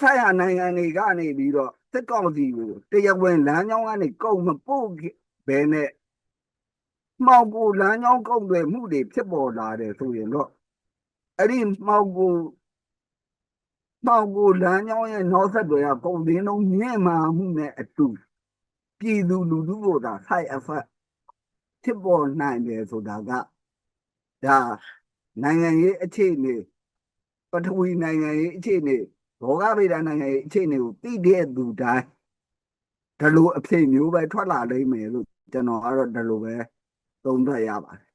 သက်ဆိုင်ရာနိုင်ငံတွေကနေပြီးတော့စစ်ကောင်စီကိုတရားဝင်လမ်းကြောင်းကနေကုန်မပို့ဘဲနဲ့မှောက်ကိုလမ်းကြောင်းကုန်တွေမှုတွေဖြစ်ပေါ်လာတယ်ဆိုရင်တော့အဲ့ဒီမှောက်ကိုမှောက်ကိုလမ်းကြောင်းရဲ့နောက်ဆက်တွေကကုန်တင်းလုံးမြင့်မာမှုနဲ့အတူပြည်သူလူထုကိုသာ side effect ဖြစ်ပေါ်နိုင်တယ်ဆိုတာကဒါနိုင်ငံရေးအခြေအနေပထဝီနိုင်ငံရေးအခြေအနေ ဘောဂဗေဒနိုင်ငံရေးအခြေအနေကိုသိတဲ့သူတိုင်းဒါလိုအဖြစ်မျိုးပဲထွက်လာလိမ့်မယ်လို့ကျွန်တော်ကတော့ဒါလိုပဲသုံးသပ်ရပါတယ်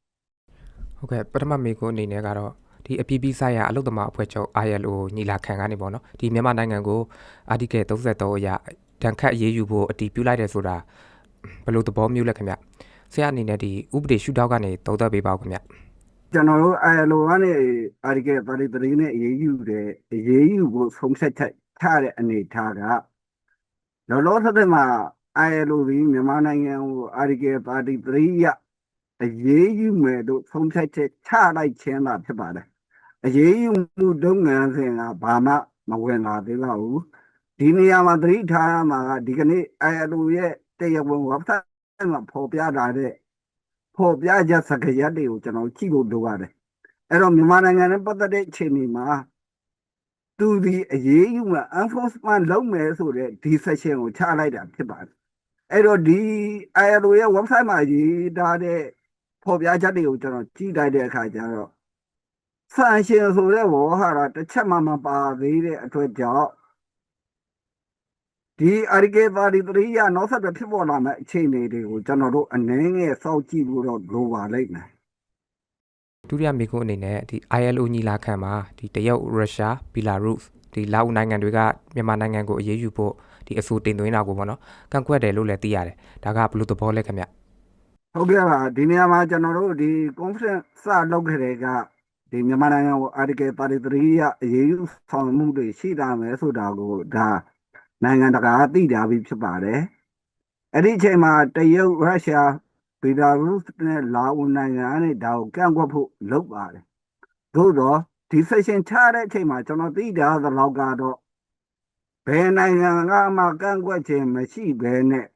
ဟုတ်ကဲ့ပထမမေကွန်းအနေနဲ့ကတော့ဒီအပြည်ပြည်ဆိုင်ရာအလုပ်သမားအဖွဲ့ချုပ် ILO ညီလာခံကနေပေါ့နော်ဒီမြန်မာနိုင်ငံကိုအာတီကယ်33အရတန်ခတ်အရေးယူဖို့အတည်ပြုလိုက်တယ်ဆိုတာဘယ်လိုသဘောမျိုးလဲခင်ဗျဆရာအနေနဲ့ဒီဥပဒေရှုထောက်ကနေသုံးသပ်ပေးပါဦးခင်ဗျ ကျွန်တော်တို့ ILO ကနေ article 33နဲ့အရေးယူတယ်အရေးယူဖို့ဆုံးဖြတ်ချက်ချတဲ့အနေထားကလောလောဆယ်မှာ ILO ဒီမြန်မာနိုင်ငံကို article 33ရအရေးယူမယ်လို့ဆုံးဖြတ်ချက်ချလိုက်ခြင်းသာဖြစ်ပါတယ်အရေးယူမှုလုပ်ငန်းစဉ်ကဘာမှမဝင်လာသေးပါဘူးဒီနေရာမှာသတိထားရမှာကဒီကနေ့ ILO ရဲ့တရားဝင် website မှာပေါ်ပြထားတဲ့ ဖော်ပြချက်စကားရပ်တွေကိုကျွန်တော်ကြည့်လို့လိုပါတယ်အဲ့တော့မြန်မာနိုင်ငံနဲ့ပတ်သက်တဲ့အခြေအနေမှာသူဒီအရေးယူမှာ enforcement လုပ်မယ်ဆိုတဲ့ဒီ session ကိုချလိုက်တာဖြစ်ပါတယ်အဲ့တော့ဒီ ILO ရဲ့ website မှာရေးထားတဲ့ဖော်ပြချက်တွေကိုကျွန်တော်ကြည့်လိုက်တဲ့အခါကျတော့ sanction ဆိုတဲ့ဝေါ်ဟာရတစ်ချက်မှမပါသေးတဲ့အတွက်ကြောင့် ဒီ article 33ရနောက်ဆက်တွဲဖြစ်ပေါ်လာမယ့်အခြေအနေတွေကိုကျွန်တော်တို့အနေငယ်စောင့်ကြည့်ဖို့တော့လိုပါလိမ့်မယ်ဒုတိယမေကွန်းအနေနဲ့ဒီ ILO ညီလာခံမှာဒီတရုတ်ရုရှားဘီလာရုစ်ဒီလာအိုနိုင်ငံတွေကမြန်မာနိုင်ငံကိုအရေးယူဖို့ဒီအဆိုတင်သွင်းတာကိုပေါ့နော်ကန့်ကွက်တယ်လို့လည်းသိရတယ်ဒါကဘယ်လိုသဘောလဲခင်ဗျဟုတ်ကဲ့ပါဒီနေရာမှာကျွန်တော်တို့ဒီ conference စလုပ်ခဲ့တဲ့ကဒီမြန်မာနိုင်ငံကို article 33ရအရေးယူဆောင်မှုတွေရှိတာမယ်ဆိုတာကိုဒါ နိုင်ငံတကာကသိကြပြီဖြစ်ပါတယ်အဲ့ဒီအချိန်မှာတရုတ်ရုရှားဘီလာရုစ်နဲ့လာအိုနိုင်ငံကနေဒါကိုကန့်ကွက်ဖို့လုပ်ပါတယ်သို့တော့ဒီ session ချတဲ့အချိန်မှာကျွန်တော်သိကြသလောက်ကတော့ဘယ်နိုင်ငံကမှကန့်ကွက်ခြင်းမရှိဘဲနဲ့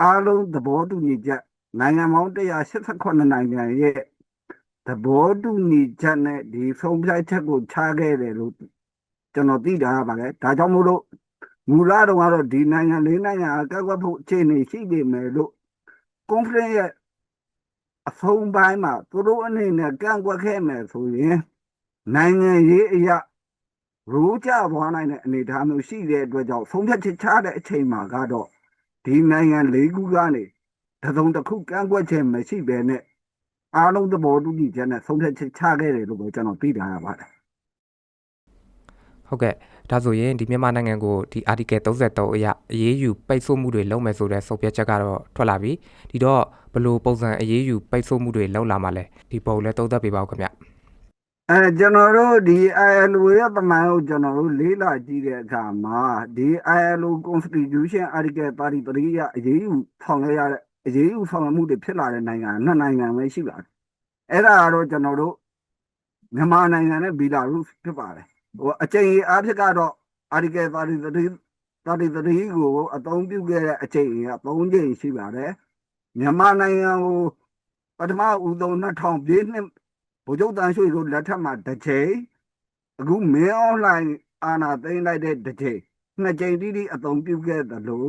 အားလုံးသဘောတူညီချက်နိုင်ငံပေါင်း189နိုင်ငံရဲ့သဘောတူညီချက်နဲ့ဒီဆုံးဖြတ်ချက်ကိုချခဲ့တယ်လို့ကျွန်တော်သိတာပါလေဒါကြောင့်မို့လို့ မူလတော့ကတော့ဒီနိုင်ငံလေးနိုင်ငံကကက်ကွက်ဖို့အခြေအနေရှိနေမယ်လို့ conference ရဲ့အဆုံးပိုင်းမှာသူတို့အနေနဲ့ကန့်ကွက်ခဲ့မယ်ဆိုရင်နိုင်ငံရေးအရာရိုးကြသွားနိုင်တဲ့အနေအထားမျိုးရှိတဲ့အတွက်ကြောင့်ဆုံးဖြတ်ချက်ချတဲ့အချိန်မှာကတော့ဒီနိုင်ငံလေးခုကနေတစုံတစ်ခုကန့်ကွက်ခြင်းမရှိဘဲနဲ့အားလုံးသဘောတူညီချက်နဲ့ဆုံးဖြတ်ချက်ချခဲ့တယ်လို့ပဲကျွန်တော်သိထားရပါတယ် ဟုတ်ကဲ့ဒါဆိုရင်ဒီမြန်မာနိုင်ငံကိုဒီ article 33အရအရေးယူပိတ်ဆို့မှုတွေလုပ်မယ်ဆိုတဲ့ဆုံးဖြတ်ချက်ကတော့ထွက်လာပြီဒီတော့ဘယ်လိုပုံစံအရေးယူပိတ်ဆို့မှုတွေလုပ်လာမှာလဲဒီပုံလည်းသုံးသပ်ပေးပါဦးခင်ဗျအဲကျွန်တော်တို့ဒီ ILO ရဲ့ပမာဏကိုကျွန်တော်တို့လေးလာကြည့်တဲ့အခါမှာဒီ ILO Constitution Article 33ရအရေးယူဆောင်ရွက်ရတဲ့အရေးယူဆောင်ရွက်မှုတွေဖြစ်လာတဲ့နိုင်ငံကနှစ်နိုင်ငံပဲရှိပါတယ်အဲ့ဒါကတော့ကျွန်တော်တို့မြန်မာနိုင်ငံနဲ့ဘီလာရုစ်ဖြစ်ပါတယ် ဟိုအချိန်အားဖြင့်ကတော့ Article 33 33ကိုအသုံးပြုခဲ့တဲ့အချိန်က3ချိန်ရှိပါတယ်မြန်မာနိုင်ငံကိုပထမဦးဆုံး2000ပြည့်နှစ်ဗိုလ်ချုပ်တန်းရွှေတို့လက်ထက်မှာတစ်ချိန်အခုမင်းအွန်လိုင်းအာဏာသိမ်းလိုက်တဲ့တစ်ချိန်နှစ်ချိန်တိတိအသုံးပြုခဲ့သလို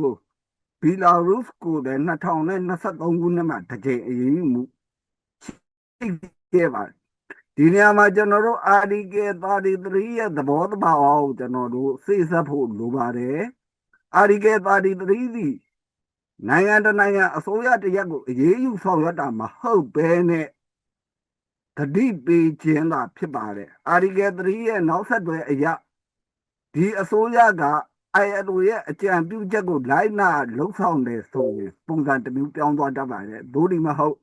ဘီလာရုစ်ကိုလည်း2023ခုနှစ်မှာတစ်ချိန်အရေးယူမှုရှိခဲ့ပါတယ် ဒီနေရာမှာကျွန်တော်တို့ article 33ရဲ့သဘောတဘာဝကိုကျွန်တော်တို့စိတ်ဆက်ဖို့လိုပါတယ် article 33ဒီနိုင်ငံတကာနိုင်ငံအစိုးရတရက်ကိုအရေးယူဆောင်ရွက်တာမဟုတ်ဘဲနဲ့တတိပေးခြင်းသာဖြစ်ပါတယ် article 3ရဲ့နောက်ဆက်တွဲအရာဒီအစိုးရက ILO ရဲ့အကြံပြုချက်ကိုလိုက်နာလှုပ်ဆောင်တယ်ဆိုရင်ပုံစံတစ်မျိုးပြောင်းသွားတတ်ပါတယ်ဒို့ဒီမဟုတ်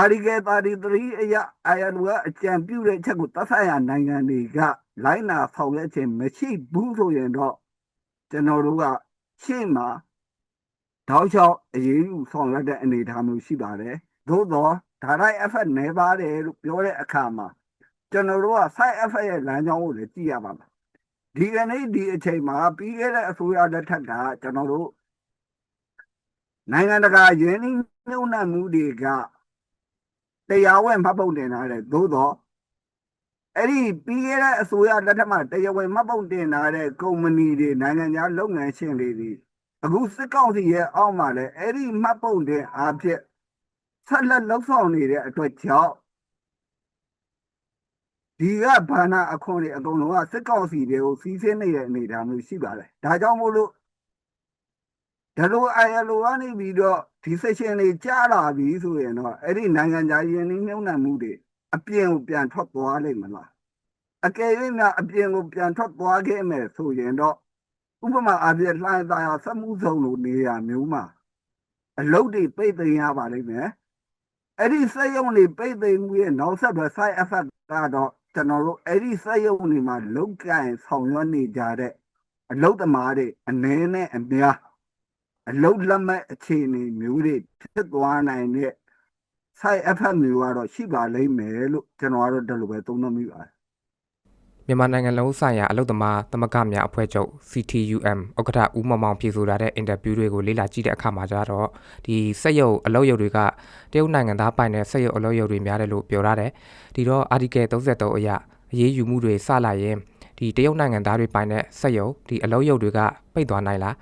article 33အရာ ILO ကအကြံပြုတဲ့ချက်ကိုသက်ဆိုင်ရာနိုင်ငံတွေကလိုက်နာဆောင်ရွက်ခြင်းမရှိဘူးဆိုရင်တော့ကျွန်တော်တို့ကရှေ့မှာတောက်လျှောက်အရေးယူဆောင်ရွက်တဲ့အနေအထားမျိုးရှိပါတယ်သို့တော့ဒါရိုက် effect နည်းပါတယ်လို့ပြောတဲ့အခါမှာကျွန်တော်တို့က side effect ရဲ့လမ်းကြောင်းကိုလည်းကြည့်ရပါမယ်ဒီကနေ့ဒီအချိန်မှာပြီးခဲ့တဲ့အစိုးရလက်ထက်ကကျွန်တော်တို့နိုင်ငံတကာယင်းနှိမ့်မြုံနှံမှုတွေက တရားဝင်မှတ်ပုံတင်ထားတယ်သို့တော့အဲ့ဒီပြီးခဲ့တဲ့အစိုးရလက်ထက်မှာတရားဝင်မှတ်ပုံတင်ထားတဲ့ကုမ္ပဏီတွေနိုင်ငံခြားလုပ်ငန်းရှင်တွေဒီအခုစစ်ကောင်စီရဲ့အောက်မှာလည်းအဲ့ဒီမှတ်ပုံတင်အားဖြင့်ဆက်လက်လှုပ်ဆောင်နေတဲ့အတွက်ကြောင့်ဒီကဘာနာအခွန်တွေအကုန်လုံးကစစ်ကောင်စီတွေကိုစီးဆင်းနေတဲ့အနေအထားမျိုးရှိပါတယ်ဒါကြောင့်မို့လို့ ဒါလို ILO ကနေပြီးတော့ဒီ session တွေကြားလာပြီဆိုရင်တော့အဲ့ဒီနိုင်ငံခြားယင်းနှိမ့်နှံမှုတွေအပြင်ကိုပြန်ထွက်သွားလိမ့်မလားအကယ်၍များအပြင်ကိုပြန်ထွက်သွားခဲ့မယ်ဆိုရင်တော့ဥပမာအပြည့်လှိုင်းသားရဆက်မှုဆုံးလိုနေရမျိုးမှာအလုတ်တွေပိတ်သိမ်းရပါလိမ့်မယ်အဲ့ဒီစက်ရုံတွေပိတ်သိမ်းမှုရဲ့နောက်ဆက်တွဲ side effect ကတော့ကျွန်တော်တို့အဲ့ဒီစက်ရုံတွေမှာလုတ်ကန်ဆောင်ရွက်နေကြတဲ့အလုတ်သမားတွေအနည်းနဲ့အများ အလုတ်လက်မဲ့အခြေအနေမျိုးတွေဖြစ်သွားနိုင်တဲ့ side effect မျိုးကတော့ရှိပါလိမ့်မယ်လို့ကျွန်တော်ကတော့ဒီလိုပဲသုံးသပ်မိပါတယ်မြန်မာနိုင်ငံလုံးဆိုင်ရာအလုပ်သမားသမဂ္ဂများအဖွဲ့ချုပ် CTUM ဥက္ကဋ္ဌဦးမောင်မောင်ဖြေဆိုထားတဲ့အင်တာဗျူးတွေကိုလေ့လာကြည့်တဲ့အခါမှာကျတော့ဒီစက်ရုပ်အလုပ်ရုပ်တွေကတရုတ်နိုင်ငံသားပိုင်တဲ့စက်ရုပ်အလုပ်ရုပ်တွေများတယ်လို့ပြောထားတယ်ဒီတော့ article 33အရအရေးယူမှုတွေစလာရင်ဒီတရုတ်နိုင်ငံသားတွေပိုင်တဲ့စက်ရုပ်ဒီအလုပ်ရုပ်တွေကပိတ်သွားနိုင်လား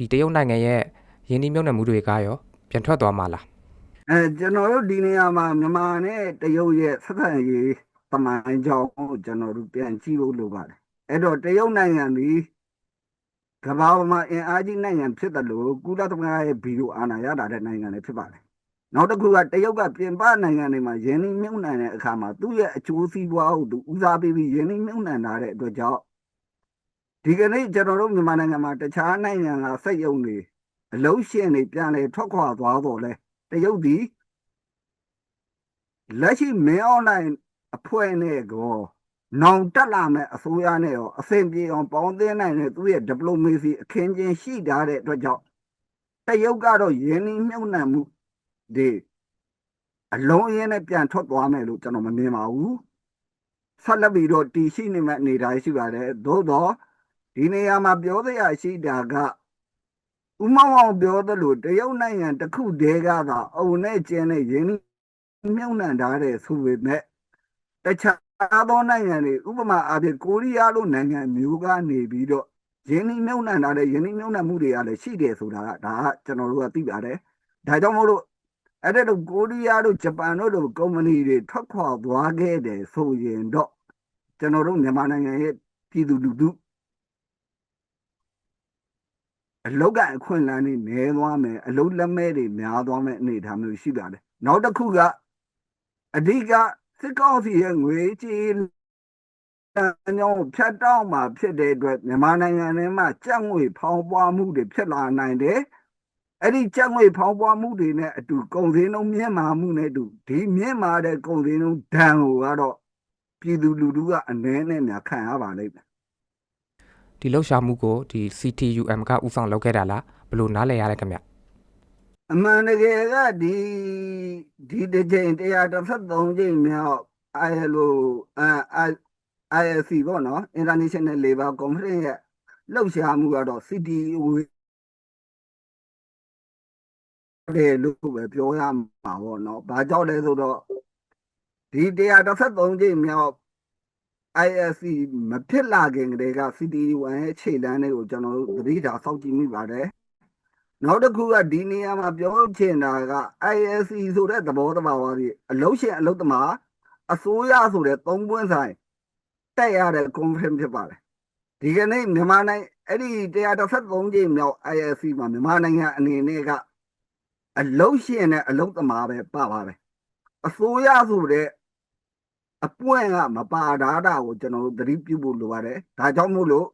ဒီတရုတ်နိုင်ငံရဲ့ယင်းနှိမ့်မြုပ်နှံမှုတွေကရောပြန်ထွက်သွားမှာလားအဲကျွန်တော်တို့ဒီနေရာမှာမြန်မာနဲ့တရုတ်ရဲ့ဆက်ဆံရေးတမန်ကြောင်းကိုကျွန်တော်တို့ပြန်ကြည့်ဖို့လိုပါတယ်အဲ့တော့တရုတ်နိုင်ငံဒီကမ္ဘာပေါ်မှာအင်အားကြီးနိုင်ငံဖြစ်တယ်လို့ကုလသမဂ္ဂရဲ့ဗီဒီယိုအာဏာရတာတဲ့နိုင်ငံလည်းဖြစ်ပါတယ်နောက်တစ်ခုကတရုတ်ကပြင်ပနိုင်ငံတွေမှာယင်းနှိမ့်မြုံနှံတဲ့အခါမှာသူ့ရဲ့အကျိုးစီးပွားကိုသူဦးစားပေးပြီးယင်းနှိမ့်မြုံနှံတာတဲ့အတွက်ကြောင့် ဒီကနေ့ကျွန်တော်တို့မြန်မာနိုင်ငံမှာတခြားနိုင်ငံကစက်ရုံတွေအလုံးရှင်တွေပြန်လေထွက်ခွာသွားတော့လဲတရုတ်ဒီလက်ရှိမင်းအွန်လိုင်းအဖွဲ့နဲ့ကောနောင်တက်လာမဲ့အစိုးရနဲ့ရောအဆင်ပြေအောင်ပေါင်းသင်းနိုင်တဲ့သူ့ရဲ့ diplomacy အခင်းကျင်းရှိထားတဲ့အတွက်ကြောင့်တရုတ်ကတော့ယင်းနှိမ့်မြုံနှံမှုဒီအလုံးအင်းနဲ့ပြန်ထွက်သွားမယ်လို့ကျွန်တော်မမြင်ပါဘူးဆက်လက်ပြီးတော့တီရှိနေမဲ့အနေအထားရှိပါတယ်သို့တော့ ဒီနေရာမှာပြောစရာရှိတာကဥမောင်အောင်ပြောသလိုတရုတ်နိုင်ငံတစ်ခုတည်းကသာအုံနဲ့ကျင်းနဲ့ရင်းနှီးမြုံနှံထားတယ်ဆိုပေမဲ့တခြားသောနိုင်ငံတွေဥပမာအားဖြင့်ကိုရီးယားလိုနိုင်ငံမျိုးကနေပြီးတော့ရင်းနှီးမြုံနှံထားတဲ့ရင်းနှီးမြုံနှံမှုတွေကလည်းရှိတယ်ဆိုတာကဒါကကျွန်တော်တို့ကသိပါတယ်ဒါကြောင့်မို့လို့အဲ့ဒါတို့ကိုရီးယားတို့ဂျပန်တို့လိုကုမ္ပဏီတွေထွက်ခွာသွားခဲ့တယ်ဆိုရင်တော့ကျွန်တော်တို့မြန်မာနိုင်ငံရဲ့ပြည်သူလူထု အလောက်ကအခွင့်အလမ်းတွေနည်းသွားမယ်အလောက်လက်မဲ့တွေများသွားမယ်အနေအထားမျိုးရှိပါတယ်နောက်တစ်ခုကအဓိကစစ်ကောင်စီရဲ့ငွေကြေးအကြောင်းဖြတ်တောက်မှာဖြစ်တဲ့အတွက်မြန်မာနိုင်ငံထဲမှာကြက်ငွေဖောင်းပွားမှုတွေဖြစ်လာနိုင်တယ်အဲ့ဒီကြက်ငွေဖောင်းပွားမှုတွေနဲ့အတူကုန်စည်နှုန်းမြင့်မာမှုနဲ့အတူဒီမြင့်မာတဲ့ကုန်စည်နှုန်းဒဏ်ကိုကတော့ပြည်သူလူထုကအနည်းနဲ့များခံရပါလိမ့်မယ် ဒီလှုပ်ရှားမှုကိုဒီ CTUM ကဥဆောင်လုပ်ခဲ့တာလားဘယ်လိုနားလည်ရလဲခင်ဗျအမှန်တကယ်ကဒီဒီတစ်ချိန်133ချိန်မြောက် ILO အာ ILC ပေါ့နော် International Labour Conference ရဲ့လှုပ်ရှားမှုကတော့ CTO တယ်လို့ပဲပြောရမှာပေါ့နော်။ဘာကြောင့်လဲဆိုတော့ဒီ133ချိန်မြောက် ILC မဖြစ်လာခင်ကတည်းက CTO ရဲ့ခြေလှမ်းတွေကိုကျွန်တော်တို့သတိထားစောင့်ကြည့်မိပါတယ်။နောက်တစ်ခုကဒီနေရာမှာပြောချင်တာက ILC ဆိုတဲ့သဘောတဘာဝကြီးအလုံးရှင်အလုံးသမားအစိုးရဆိုတဲ့သုံးပွင့်ဆိုင်တက်ရတဲ့ conference ဖြစ်ပါတယ်။ဒီကနေ့မြန်မာနိုင်ငံအဲ့ဒီ133ချိန်မြောက် ILC မှာမြန်မာနိုင်ငံအနေနဲ့ကအလုံးရှင်နဲ့အလုံးသမားပဲပါပါတယ်။အစိုးရဆိုတဲ့ အပွင့်ကမပါတာတာကိုကျွန်တော်တို့သတိပြုဖို့လိုပါတယ်။ဒါကြောင့်မို့လို့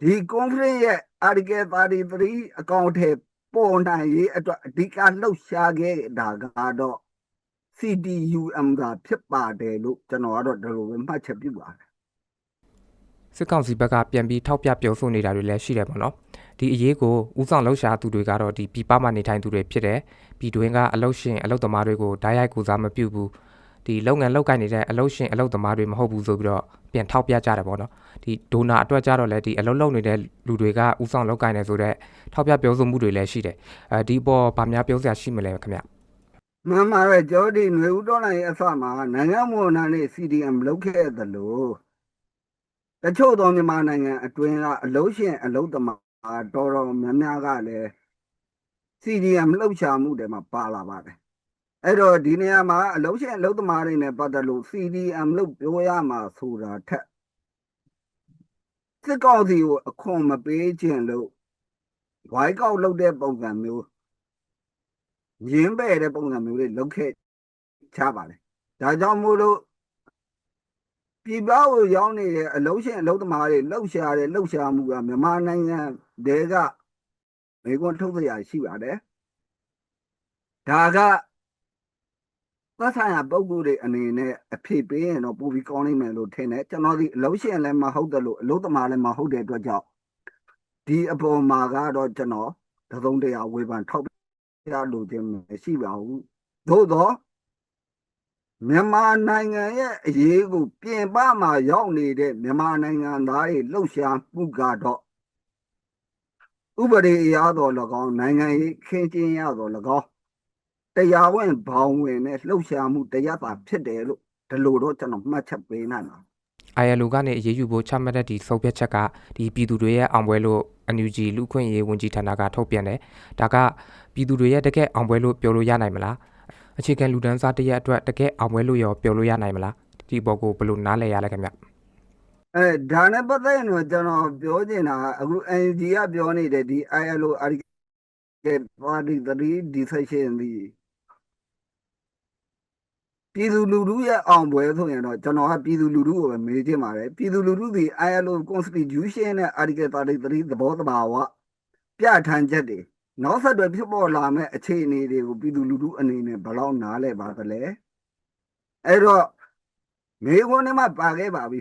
ဒီ conference ရဲ့ article 33အကောင့်ထဲပေါ်နိုင်ရေးအတွက်အဓိကလှုပ်ရှားခဲ့တာကတော့ CTUM ကဖြစ်ပါတယ်လို့ကျွန်တော်ကတော့ဒီလိုပဲမှတ်ချက်ပြုပါတယ်စစ်ကောင်စီဘက်ကပြန်ပြီးထောက်ပြပြောဆိုနေတာတွေလည်းရှိတယ်ပေါ့နော်ဒီအရေးကိုဥဆောင်လှုပ်ရှားသူတွေကတော့ဒီပြည်ပမှာနေထိုင်သူတွေဖြစ်တယ်ပြည်တွင်းကအလုပ်ရှင်အလုပ်သမားတွေကိုဓာတ်ရိုက်ကူစားမပြုဘူး ဒီလုပ်ငန်းလုပ်ကိုင်နေတဲ့အလုပ်ရှင်အလုပ်သမားတွေမဟုတ်ဘူးဆိုပြီးတော့ပြန်ထောက်ပြကြတယ်ပေါ့နော်ဒီဒိုနာအတွက်ကြတော့လေဒီအလုပ်လုပ်နေတဲ့လူတွေကဥဆောင်လုပ်ကိုင်နေဆိုတော့ထောက်ပြပြောဆိုမှုတွေလည်းရှိတယ်အဲဒီပေါ်ဗာများပြောစရာရှိမလဲခင်ဗျမှန်ပါတယ်ကျော်ဒီຫນွေဦးတော်နိုင်အစမှာနိုင်ငံမဝန်ထမ်းနဲ့ CDM လုပ်ခဲ့သလိုတချို့သောမြန်မာနိုင်ငံအတွင်းကအလုံးရှင်အလုံးသမားတော်တော်များများကလည်း CDM လှုပ်ရှားမှုတွေမှာပါလာပါတယ် အဲ့တော့ဒီနေရာမှာအလုံးရှင်အလုံးသမားတွေနဲ့ပတ်သက်လို့ CDM လို့ပြောရမှာဆိုတာထက်စစ်ကောင်စီကိုအခွန်မပေးခြင်းလို့ဝိုင်းကောက်လုပ်တဲ့ပုံစံမျိုးရင်းပဲ့တဲ့ပုံစံမျိုးတွေလုပ်ခဲ့ချပါတယ်။ဒါကြောင့်မို့လို့ပြည်ပကိုရောက်နေတဲ့အလုံးရှင်အလုံးသမားတွေလှုပ်ရှားတဲ့လှုပ်ရှားမှုကမြန်မာနိုင်ငံတဲကမေကွန်ထုတ်စရာရှိပါတယ်။ဒါက သက်ဆိုင်ရာပုံကိုယ်တွေအနေနဲ့အဖြစ်ပေးရင်တော့ပိုပြီးကောင်းနိုင်မယ်လို့ထင်တယ်။ကျွန်တော်ဒီအလုံးရှင်လည်းမဟုတ်တယ်လို့အလုံးသမားလည်းမဟုတ်တဲ့အတွက်ကြောင့်ဒီအပေါ်မှာကတော့ကျွန်တော်သသုံးတရားဝေဖန်ထောက်ရလို့ခြင်းမရှိပါဘူးသို့တော့မြန်မာနိုင်ငံရဲ့အရေးကိုပြင်ပမှာရောက်နေတဲ့မြန်မာနိုင်ငံသားတွေလှုပ်ရှားမှုကတော့ဥပဒေအရတော်၎င်းနိုင်ငံရေးခင်းကျင်းရတော်၎င်း တရားဝင်ဘောင်ဝင်နဲ့လှုပ်ရှားမှုတရားပါဖြစ်တယ်လို့ဒီလိုတော့ကျွန်တော်မှတ်ချက်ပေးနိုင်ပါ ILO ကနေအရေးယူဖို့ချမှတ်တဲ့ဒီဆုံးဖြတ်ချက်ကဒီပြည်သူတွေရဲ့အောင်ပွဲလို့ NUG လူခွင့်ရေးဝန်ကြီးဌာနကထုတ်ပြန်တယ်။ဒါကပြည်သူတွေရဲ့တကယ်အောင်ပွဲလို့ပြောလို့ရနိုင်မလား။အခြေခံလူတန်းစားတရက်အတွက်တကယ်အောင်ပွဲလို့ရောပြောလို့ရနိုင်မလား။ဒီဘောကိုဘယ်လိုနားလည်ရလဲခင်ဗျ။အဲဒါနဲ့ပတ်သက်ရင်တော့ကျွန်တော်ပြောချင်တာကအခု NG ကပြောနေတဲ့ဒီ ILO article party 3 decision ဒီ ပြည်သူလူထုရဲ့အောင်ပွဲဆိုရင်တော့ကျွန်တော်ကပြည်သူလူထုကိုပဲမေးချင်ပါတယ်ပြည်သူလူထုဒီ ILO constitution နဲ့ article 33သဘောတဘာဝပြဋ္ဌာန်းချက်တွေနောက်ဆက်တွဲဖြစ်ပေါ်လာမဲ့အခြေအနေတွေကိုပြည်သူလူထုအနေနဲ့ဘယ်လောက်နားလဲပါသလဲအဲ့တော့မေခွန်းထဲမှာပါခဲ့ပါပြီ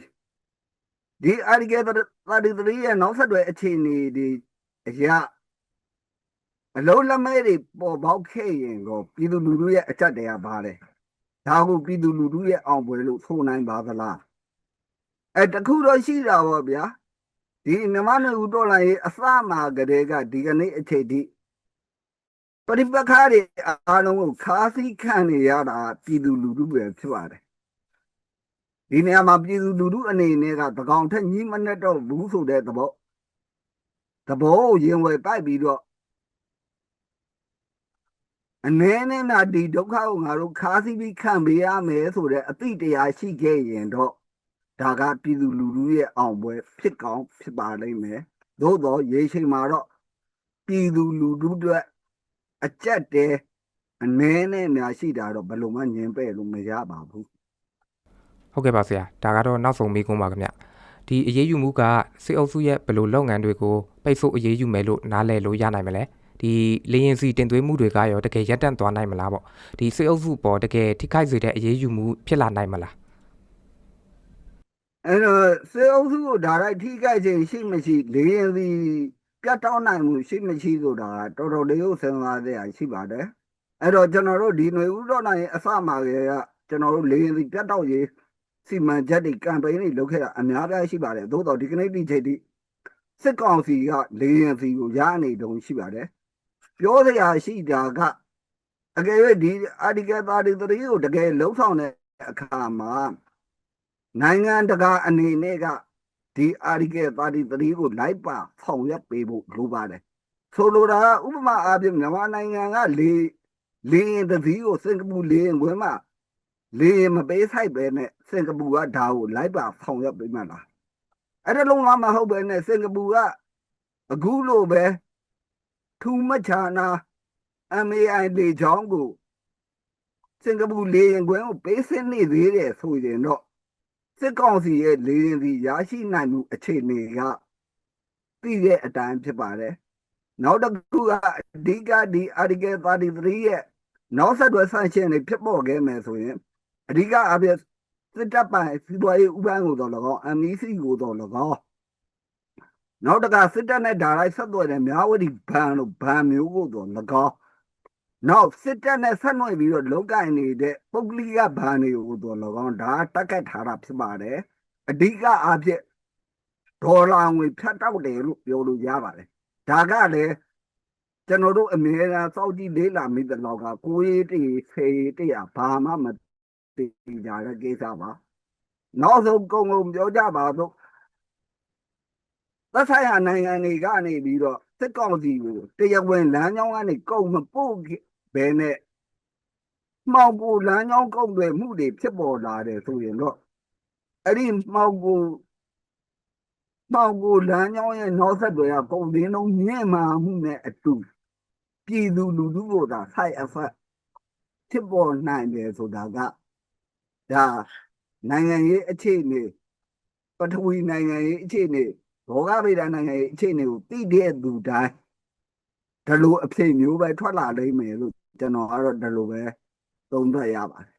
ဒီ article 33ရဲ့နောက်ဆက်တွဲအခြေအနေတွေအရာအလုံးလက်မဲတွေပေါ်ပေါက်ခဲ့ရင်တော့ပြည်သူလူထုရဲ့အကြက်တရားပါတယ် ဒါကိုပြည်သူလူထုရဲ့အောင်ပွဲလို့ဆိုနိုင်ပါသလားအဲတခုတော့ရှိတာပေါ့ဗျာဒီမြန်မာ့နယ်ဦးတော်လိုင်းရဲ့အစမှာကတည်းကဒီကနေ့အချိန်ထိပရိပက္ခတွေအားလုံးကိုခါးစည်းခံနေရတာပြည်သူလူထုပဲဖြစ်ပါတယ်ဒီနေရာမှာပြည်သူလူထုအနေနဲ့ကသကောင်ထက်ညီးမနဲ့တော့ဘူးဆိုတဲ့သဘောသဘောကိုရင်ဝယ်ပိုက်ပြီးတော့ အနေနဲ့မှဒီဒုက္ခကိုငါတို့ခါးစီးပြီးခံပေးရမယ်ဆိုတဲ့အသိတရားရှိခဲ့ရင်တော့ဒါကပြည်သူလူထုရဲ့အောင်ပွဲဖြစ်ကောင်းဖြစ်ပါလိမ့်မယ်သို့တော့ရေချိန်မှာတော့ပြည်သူလူထုတွေအကြက်တဲအနေနဲ့များရှိတာတော့ဘယ်လိုမှညင်ပဲ့လို့မရပါဘူးဟုတ်ကဲ့ပါဆရာဒါကတော့နောက်ဆုံးမေးခွန်းပါခင်ဗျဒီအရေးယူမှုကစစ်အုပ်စုရဲ့ဘယ်လိုလုပ်ငန်းတွေကိုပိတ်ဆို့အရေးယူမယ်လို့နားလည်လို့ရနိုင်မလဲ ဒီလေရင်စီတင်သွင်းမှုတွေကရောတကယ်ရပ်တန့်သွားနိုင်မလားပေါ့ဒီစစ်အုပ်စုပေါ်တကယ်ထိခိုက်စေတဲ့အရေးယူမှုဖြစ်လာနိုင်မလားအဲ့တော့စေအုပ်စုကိုဒါရိုက်ထိခိုက်ခြင်းရှိမရှိလေရင်စီပြတ်တောက်နိုင်မှုရှိမရှိဆိုတာကတော်တော်လေးကိုစဉ်းစားရရှိပါတယ်အဲ့တော့ကျွန်တော်တို့ဒီຫນွေဥတော်နိုင်အစမှာကကျွန်တော်တို့လေရင်စီပြတ်တောက်ရေးစီမံချက်တွေကမ်ပိန်းတွေလုပ်ခဲ့တာအများကြီးရှိပါတယ်သို့တော့ဒီကနေ့ဒီချိန်ထိစစ်ကောင်စီကလေရင်စီကိုရနေတုံးရှိပါတယ် ပြောစရာရှိတာကအကယ်၍ဒီ article 33ကိုတကယ်လုံးဆောင်တဲ့အခါမှာနိုင်ငံတကာအနေနဲ့ကဒီ article 33ကိုလိုက်ပါဆောင်ရွက်ပေးဖို့လိုပါတယ်ဆိုလိုတာကဥပမာအားဖြင့်မြန်မာနိုင်ငံကလေလေရင်တစ်စီးကိုစင်ကာပူလေရင်ခွဲမှာလေရင်မပေးဆိုင်ပဲနဲ့စင်ကာပူကဒါကိုလိုက်ပါဆောင်ရွက်ပေးမှလားအဲ့ဒါလုံးဝမဟုတ်ပဲနဲ့စင်ကာပူကအခုလိုပဲ ထူမချာနာ MAI လေချောင်းကိုစင်ကာပူလေရင်ခွဲကိုပေးစနေသေးတယ်ဆိုရင်တော့စစ်ကောင်စီရဲ့လေရင်စီရရှိနိုင်မှုအခြေအနေကသိတဲ့အတိုင်းဖြစ်ပါတယ်။နောက်တစ်ခုကအဓိကဒီ article 33ရဲ့နောက်ဆက်တွဲဆန့်ကျင်တွေဖြစ်ပေါ်ခဲ့မယ်ဆိုရင်အဓိကအပြည့်စစ်တပ်ပိုင်စီးပွားရေးဥပဒေကိုတော့၎င်း MEC ကိုတော့၎င်း နောက်တကစစ်တပ်နဲ့ဓာတ်ရိုက်ဆက်သွယ်တဲ့မြဝတီဘဏ်လို့ဘဏ်မျိုးကိုတော့၎င်းနောက်စစ်တပ်နဲ့ဆက်နွယ်ပြီးတော့လောက်ကင်နေတဲ့ပုဂ္ဂလိကဘဏ်တွေကိုတော့လောကောင်ဒါတက်ကတ်ထားတာဖြစ်ပါတယ်အဓိကအားဖြင့်ဒေါ်လာငွေဖြတ်တောက်တယ်လို့ပြောလို့ရပါတယ်ဒါကလည်းကျွန်တော်တို့အမေရိကန်စောက်ကြည့်လေးလာမိတဲ့လောက်ကကိုရေးတေးဖေးတေးอ่ะဘာမှမသိကြတဲ့ကိစ္စပါနောက်ဆုံးကုံကုံပြောကြပါတော့ သက်ဆိုင်ရာနိုင်ငံတွေကနေပြီးတော့စစ်ကောင်စီကိုတရားဝင်လမ်းကြောင်းကနေကုန်မပို့ဘဲနဲ့မှောင်ကိုလမ်းကြောင်းကုန်တွေမှုတွေဖြစ်ပေါ်လာတယ်ဆိုရင်တော့အဲ့ဒီမှောင်ကိုမှောင်ကိုလမ်းကြောင်းရဲ့နောက်ဆက်တွေကကုန်တင်းလုံးမြင့်မာမှုနဲ့အတူပြည်သူလူထုကိုသာ side effect ဖြစ်ပေါ်နိုင်တယ်ဆိုတာကဒါနိုင်ငံရေးအခြေအနေပထဝီနိုင်ငံရေးအခြေအနေ ဘောဂဗေဒနိုင်ငံရေးအခြေအနေကိုသိတဲ့သူတိုင်းဒါလိုအဖြစ်မျိုးပဲထွက်လာလိမ့်မယ်လို့ကျွန်တော်ကတော့ဒါလိုပဲသုံးသပ်ရပါတယ်